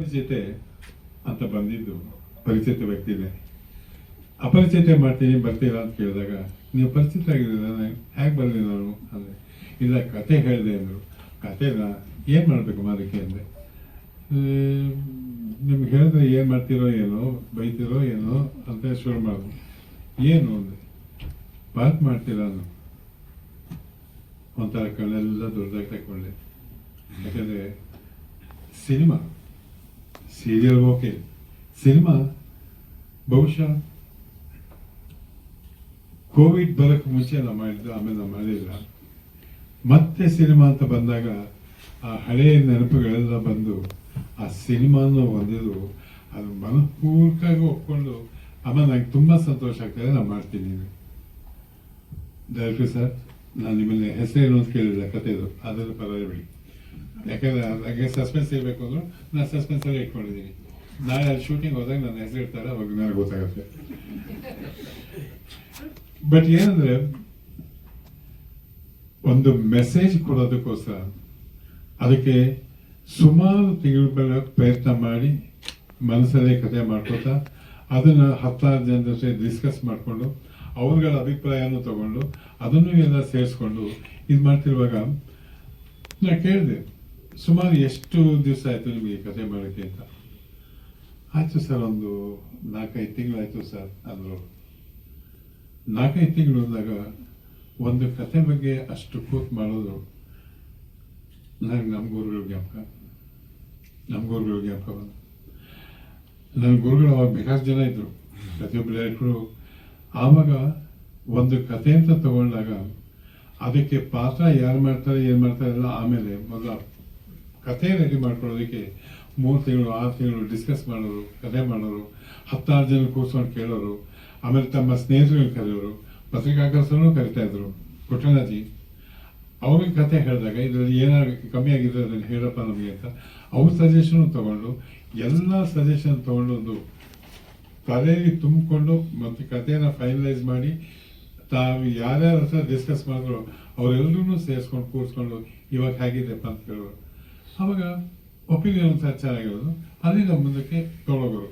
ಪರಿಚಿತೆ ಅಂತ ಬಂದಿದ್ದು ಪರಿಚಿತ ವ್ಯಕ್ತಿನೇ. ಅಪರಿಚಿತೆ ಮಾಡ್ತೀನಿ, ಬರ್ತೀರಾ ಅಂತ ಕೇಳಿದಾಗ, ನೀವು ಪರಿಚಿತ ಆಗಿದ್ದೀರ ಹೇಗೆ ಬರಲಿ ನಾನು? ಅಂದರೆ, ಇಲ್ಲ, ಕತೆ ಹೇಳಿದೆ ಅಂದರು. ಕತೆನ ಏನು ಮಾಡಬೇಕು ಅದಕ್ಕೆ ಅಂದರೆ? ನಿಮ್ಗೆ ಹೇಳಿದ್ರೆ ಏನು ಮಾಡ್ತೀರೋ ಏನೋ, ಬೈತಿರೋ ಏನೋ ಅಂತ ಶುರು ಮಾಡೋದು. ಏನು ಅಂದರೆ ಪಾತ್ ಮಾಡ್ತೀರಾ ನಾನು ಒಂಥರ ಕಣ್ಣೆಲ್ಲ ದೊಡ್ಡದಾಗಿ ತಗೊಂಡೆ ಯಾಕಂದರೆ, ಸಿನಿಮಾ. Serial okay. ಸಿನಿಮಾ, ಬಹುಶಃ ಕೋವಿಡ್ ಬರೋಕ್ಕೆ ಮುಂಚೆ ನಾವು ಮಾಡಿದ್ದು ಆಮೇಲೆ ನಾವು ಮಾಡಿಲ್ಲ ಮತ್ತೆ ಸಿನಿಮಾ ಅಂತ ಬಂದಾಗ ಆ ಹಳೆಯ ನೆನಪುಗಳೆಲ್ಲ ಬಂದು ಆ ಸಿನಿಮಾನ ಹೊಂದಿದ್ದು ಅದು ಮನಪೂರ್ವಕವಾಗಿ ಒಪ್ಕೊಂಡು ಆಮೇಲೆ ನನಗೆ ತುಂಬ ಸಂತೋಷ ಆಗ್ತದೆ ನಾನು ಮಾಡ್ತೀನಿ ಡೈರೆಕ್ಟರ್ ಸರ್, ನಾನು ನಿಮ್ಮಲ್ಲಿ ಹೆಸರೇನು ಅಂತ ಕೇಳಿಲ್ಲ ಕತೆದು ಅದರ ಪರವಾಗಿ ಯಾಕಂದ್ರೆ ಹಾಗೆ ಸಸ್ಪೆನ್ಸ್ ಇರಬೇಕು ಅಂದ್ರೆ ನಾನು ಸಸ್ಪೆನ್ಸ್ ಅಲ್ಲಿ ಇಟ್ಕೊಂಡಿದ್ದೀನಿ ನಾಳೆ ಅಲ್ಲಿ ಶೂಟಿಂಗ್ ಹೋದಾಗ ನನ್ನ ಹೆಸರು ಇರ್ತಾರೆ, ಅವಾಗ ನನಗೆ ಗೊತ್ತಾಗುತ್ತೆ. ಬಟ್ ಏನಂದ್ರೆ, ಒಂದು ಮೆಸೇಜ್ ಕೊಡೋದಕ್ಕೋಸ್ಕರ ಅದಕ್ಕೆ ಸುಮಾರು ತಿಂಗಳ ಪ್ರಯತ್ನ ಮಾಡಿ ಮನಸ್ಸಲ್ಲೇ ಕತೆ ಮಾಡ್ಕೋತಾ, ಅದನ್ನ ಹತ್ತಾರು ಜನ ಜೊತೆ ಡಿಸ್ಕಸ್ ಮಾಡಿಕೊಂಡು ಅವ್ರಗಳ ಅಭಿಪ್ರಾಯನೂ ತಗೊಂಡು, ಅದನ್ನು ಎಲ್ಲ ಸೇರಿಸ್ಕೊಂಡು ಇದು ಮಾಡ್ತಿರುವಾಗ ನಾ ಕೇಳಿದೆ. ಸುಮಾರು ಎಷ್ಟು ದಿವಸ ಆಯ್ತು ನಿಮಗೆ ಕತೆ ಮಾಡೋಕ್ಕೆ ಅಂತ? ಆಯಿತು ಸರ್, ಒಂದು ನಾಲ್ಕೈದು ತಿಂಗಳಾಯ್ತು ಸರ್, ಅಂದರು. ನಾಲ್ಕೈದು ತಿಂಗಳು ಅಂದಾಗ ಒಂದು ಕತೆ ಬಗ್ಗೆ ಅಷ್ಟು ಕೂತ್ ಮಾಡೋದು ನನಗೆ ನಮ್ಮ ಗುರುಗಳು ಜ್ಞಾಪಕ. ನಮ್ಮ ಗುರುಗಳು ಜ್ಞಾಪಕ ಬಂದು ನನ್ನ ಗುರುಗಳು ಅವಾಗ ಬೇಕಾಷ್ಟು ಜನ ಇದ್ದರು ಪ್ರತಿಯೊಬ್ಬರು ಆವಾಗ ಒಂದು ಕತೆ ಅಂತ ತಗೊಂಡಾಗ ಅದಕ್ಕೆ ಪಾತ್ರ ಯಾರು ಮಾಡ್ತಾರೆ, ಏನು ಮಾಡ್ತಾರೆ ಎಲ್ಲ ಆಮೇಲೆ ಮೊದಲ ಕತೆ ರೆಡಿ ಮಾಡ್ಕೊಳ್ಳೋದಕ್ಕೆ ಮೂರು ತಿಂಗಳು, ಆರು ತಿಂಗಳು ಡಿಸ್ಕಸ್ ಮಾಡೋರು, ಕಥೆ ಮಾಡೋರು, ಹತ್ತಾರು ಜನ ಕೂರ್ಸ್ಕೊಂಡು ಕೇಳೋರು, ಆಮೇಲೆ ತಮ್ಮ ಸ್ನೇಹಿತರುಗಳು ಕರೆಯೋರು, ಪತ್ರಿಕಾಕರ್ತರನ್ನು ಕರಿತಾ ಇದ್ರು. ಪುಟ್ಟಣಾಜಿ ಅವ್ರಿಗೆ ಕತೆ ಹೇಳಿದಾಗ ಇದರಲ್ಲಿ ಏನಾದ್ರು ಕಮ್ಮಿ ಆಗಿದ್ರೆ ಅದನ್ನು ಹೇಳಪ್ಪ ನಮಗೆ ಅಂತ ಅವ್ರ ಸಜೆಷನ್ ತಗೊಂಡು ಎಲ್ಲ ಸಜೆಷನ್ ತಗೊಂಡು ಒಂದು ತಲೆಯಲ್ಲಿ ತುಂಬಿಕೊಂಡು ಮತ್ತೆ ಕಥೆನ ಫೈನಲೈಸ್ ಮಾಡಿ ತಾವು ಯಾರ್ಯಾರ ಹತ್ರ ಡಿಸ್ಕಸ್ ಮಾಡಿದ್ರು ಅವರೆಲ್ಲರೂ ಸೇರಿಸ್ಕೊಂಡು, ಕೂರಿಸ್ಕೊಂಡು ಇವಾಗ ಹೇಗಿದೆಪ್ಪ ಅಂತ ಕೇಳೋರು ಅವಾಗ ಒಪಿನಿಯನ್ ಸಹ ಚೆನ್ನಾಗಿರೋದು. ಅಲ್ಲಿಂದ ಮುಂದಕ್ಕೆ ತೊಗೊಳೋರು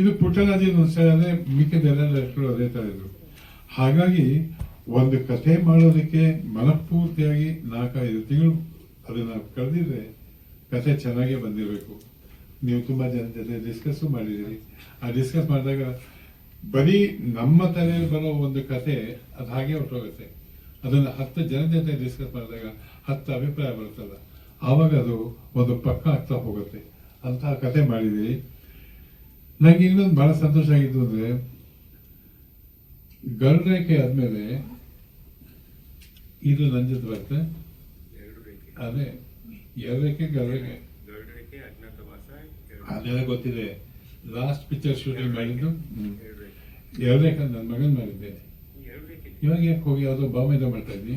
ಇದು ಪುಟ್ಟರಾಜಿ ಅದೇ ಮಿಕ್ಕಿದೆಲ್ಲ ಅದೇ ಥರ ಇದ್ರು. ಹಾಗಾಗಿ ಒಂದು ಕಥೆ ಮಾಡೋದಕ್ಕೆ ಮನಪೂರ್ತಿಯಾಗಿ ನಾಲ್ಕೈದು ತಿಂಗಳು ಅದನ್ನು ಕಳೆದಿದ್ರೆ ಕಥೆ ಚೆನ್ನಾಗೇ ಬಂದಿರಬೇಕು. ನೀವು ತುಂಬ ಜನ ಜೊತೆ ಡಿಸ್ಕಸ್ಸು ಮಾಡಿದ್ದೀರಿ ಆ ಡಿಸ್ಕಸ್ ಮಾಡಿದಾಗ ಬರೀ ನಮ್ಮ ತಲೆಯಲ್ಲಿ ಬರೋ ಒಂದು ಕತೆ ಅದು ಹಾಗೆ ಹೊರಟೋಗುತ್ತೆ. ಅದನ್ನ ಹತ್ತು ಜನ ಜೊತೆ ಡಿಸ್ಕಸ್ ಮಾಡಿದಾಗ ಹತ್ತು ಅಭಿಪ್ರಾಯ ಬರುತ್ತಲ್ಲ. ಆವಾಗ ಅದು ಒಂದು ಪಕ್ಕ ಆಗ್ತಾ ಹೋಗುತ್ತೆ. ಅಂತ ಕತೆ ಮಾಡಿದ್ವಿ ನನಗೆ ಇನ್ನೊಂದು ಬಹಳ ಸಂತೋಷ ಆಗಿದ್ದು ಅಂದ್ರೆ ಗರುಡರೇಖೆ ಆದಮೇಲೆ ಇದು ನನ್ನ ಜೊತೆ ಬರುತ್ತೆ ಅದೇ ಎರಡಕ್ಕೆ ರೇಖೆ ಗರುಡರೇಖೆ ಅದೆಲ್ಲ ಗೊತ್ತಿದೆ. ಲಾಸ್ಟ್ ಪಿಕ್ಚರ್ ಶೂಟಿಂಗ್ ಮಾಡಿದ್ದು. ರೇಖೆ ನನ್ನ ಮಗನ್ ಮಾಡಿದ್ದೆ ಇವಾಗ ಯಾಕೆ ಹೋಗಿ ಯಾವುದೋ ಬಾಂಬೆದ ಮಾಡ್ತಾ ಇದ್ದಿ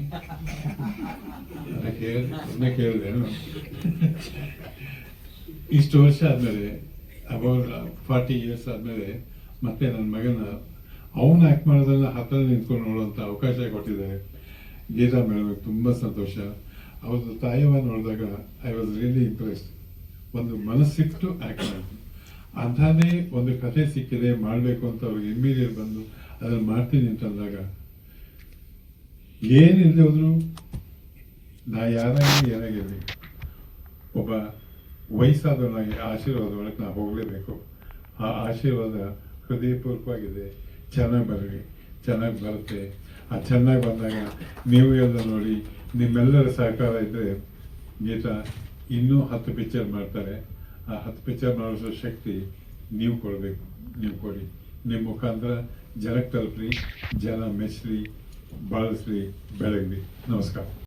ಅದನ್ನ ಕೇಳಿದೆ ಇಷ್ಟು ವರ್ಷ ಆದ್ಮೇಲೆ ಅಬೌಟ್ ಫಾರ್ಟಿ ಇಯರ್ಸ್ ಆದ್ಮೇಲೆ ಮತ್ತೆ ನನ್ನ ಮಗನ ಅವನು ಆಕ್ಟ್ ಮಾಡೋದನ್ನ ಹತ್ರ ನಿಂತ್ಕೊಂಡು ನೋಡುವಂತ ಅವಕಾಶ ಕೊಟ್ಟಿದ್ದಾರೆ ಗೀತಾ ಮೇಡಮ್ ತುಂಬಾ ಸಂತೋಷ ಅವ್ರದ್ದು ತಾಯವ ನೋಡಿದಾಗ ಐ ವಾಸ್ ರಿಯಲಿ ಇಂಪ್ರೆಸ್ಡ್ ಒಂದು ಮನಸ್ಸಿಟ್ಟು ಆಕ್ಟ್ ಮಾಡಿದ್ರು ಅಂಥದ್ದೇ ಒಂದು ಕಥೆ ಸಿಕ್ಕಿದೆ, ಮಾಡಬೇಕು ಅಂತ ಅವ್ರಿಗೆ ಇಮ್ಮಿಡಿಯೇಟ್ ಬಂದು ಅದನ್ನು ಮಾಡ್ತೀನಿ ಅಂತಂದಾಗ ಏನಿಲ್ಲದೆ ಹೋದ್ರು, ನಾ ಯಾರಾಗಿ ಏನಾಗಿರಲಿ ಒಬ್ಬ ವಯಸ್ಸಾದವನಾಗಿ, ಆಶೀರ್ವಾದ ಒಳಗೆ ನಾ ಹೋಗಲೇಬೇಕು. ಆ ಆಶೀರ್ವಾದ ಹೃದಯಪೂರ್ವಕವಾಗಿದೆ. ಚೆನ್ನಾಗಿ ಬರಲಿ, ಚೆನ್ನಾಗಿ ಬರುತ್ತೆ. ಆ ಚೆನ್ನಾಗಿ ಬಂದಾಗ ನೀವು ಎಲ್ಲ ನೋಡಿ, ನಿಮ್ಮೆಲ್ಲರ ಸಹಕಾರ ಇದ್ದರೆ ಗೀತಾ ಇನ್ನೂ ಹತ್ತು ಪಿಕ್ಚರ್ ಮಾಡ್ತಾರೆ. ಆ ಹತ್ತು ಪಿಕ್ಚರ್ ಮಾಡಿಸೋ ಶಕ್ತಿ ನೀವು ಕೊಡಬೇಕು ನೀವು ಕೊಡಿ ನಿಮ್ಮ ಮುಖಾಂತರ ಜನಕ್ಕೆ ತಲುಪ್ರಿ ಜನ ಮೆಚ್ಚಲಿ ಬಾಳಿಸ್ಲಿ ಬೆಳಗ್ರಿ ನಮಸ್ಕಾರ